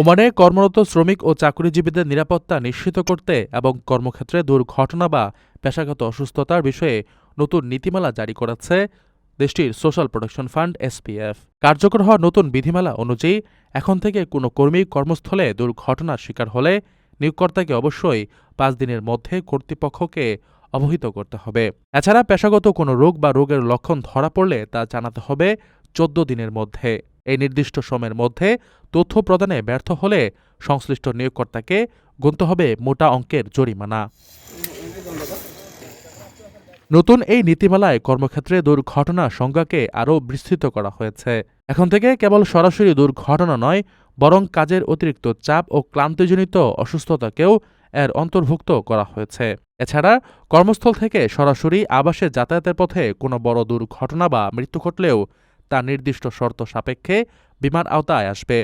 ওমানে কর্মরত শ্রমিক ও চাকরিজীবীদের নিরাপত্তা নিশ্চিত করতে এবং কর্মক্ষেত্রে দুর্ঘটনা বা পেশাগত অসুস্থতার বিষয়ে নতুন নীতিমালা জারি করেছে দেশটির সোশ্যাল প্রোটেকশন ফান্ড এসপিএফ। কার্যকর হওয়া নতুন বিধিমালা অনুযায়ী, এখন থেকে কোনো কর্মী কর্মস্থলে দুর্ঘটনার শিকার হলে নিয়োগকর্তাকে অবশ্যই পাঁচ দিনের মধ্যে কর্তৃপক্ষকে অবহিত করতে হবে। এছাড়া পেশাগত কোনো রোগ বা রোগের লক্ষণ ধরা পড়লে তা জানাতে হবে চোদ্দ দিনের মধ্যে। এই নির্দিষ্ট সময়ের মধ্যে তথ্য প্রদানে ব্যর্থ হলে সংশ্লিষ্ট নিয়োগকর্তাকে গুনতে হবে মোটা অঙ্কের জরিমানা। নতুন এই নীতিমালায় কর্মক্ষেত্রে দুর্ঘটনা সংজ্ঞাকে আরও বিস্তৃত করা হয়েছে। এখন থেকে কেবল সরাসরি দুর্ঘটনা নয়, বরং কাজের অতিরিক্ত চাপ ও ক্লান্তিজনিত অসুস্থতাকেও এর অন্তর্ভুক্ত করা হয়েছে। এছাড়া কর্মস্থল থেকে সরাসরি আবাসে যাতায়াতের পথে কোনো বড় দুর্ঘটনা বা মৃত্যু ঘটলেও তা নির্দিষ্ট শর্ত সাপেক্ষে বিমার আওতায় আসবে।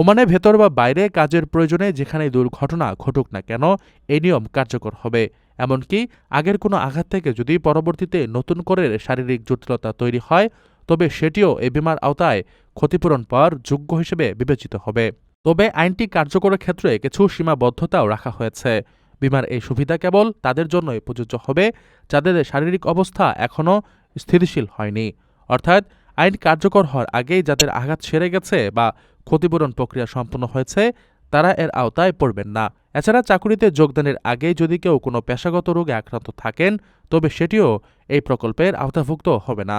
ওমানে ভেতর বা বাইরে কাজের প্রয়োজনে যেখানে দুর্ঘটনা ঘটুক না কেন, এই নিয়ম কার্যকর হবে। এমনকি আগের কোনো আঘাত থেকে যদি পরবর্তীতে নতুন করে শারীরিক জটিলতা তৈরি হয়, তবে সেটিও এ বিমার আওতায় ক্ষতিপূরণ পাওয়ার যোগ্য হিসেবে বিবেচিত হবে। তবে আইনটি কার্যকরের ক্ষেত্রে কিছু সীমাবদ্ধতাও রাখা হয়েছে। বিমার এই সুবিধা কেবল তাদের জন্যই প্রযোজ্য হবে, যাদের শারীরিক অবস্থা এখনও স্থিতিশীল হয়নি। অর্থাৎ আইন কার্যকর হওয়ার আগেই যাদের আঘাত সেরে গেছে বা ক্ষতিপূরণ প্রক্রিয়া সম্পন্ন হয়েছে, তারা এর আওতায় পড়বেন না। এছাড়া চাকুরিতে যোগদানের আগেই যদি কেউ কোনো পেশাগত রোগে আক্রান্ত থাকেন, তবে সেটিও এই প্রকল্পের আওতাভুক্ত হবে না।